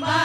Bye.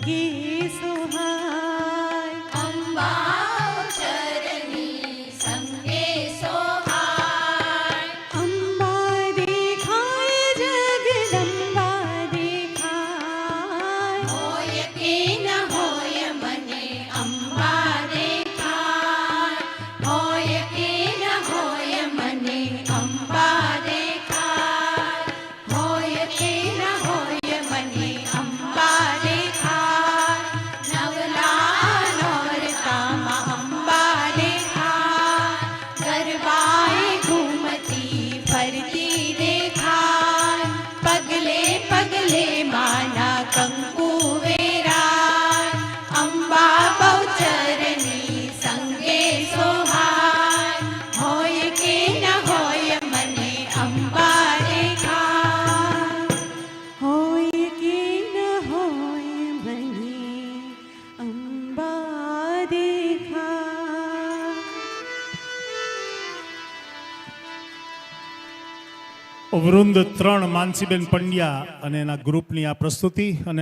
সঙ্গী I. વૃંદ ત્રણ માનસીબેન પંડ્યા અને એના ગ્રુપની આ પ્રસ્તુતિ અને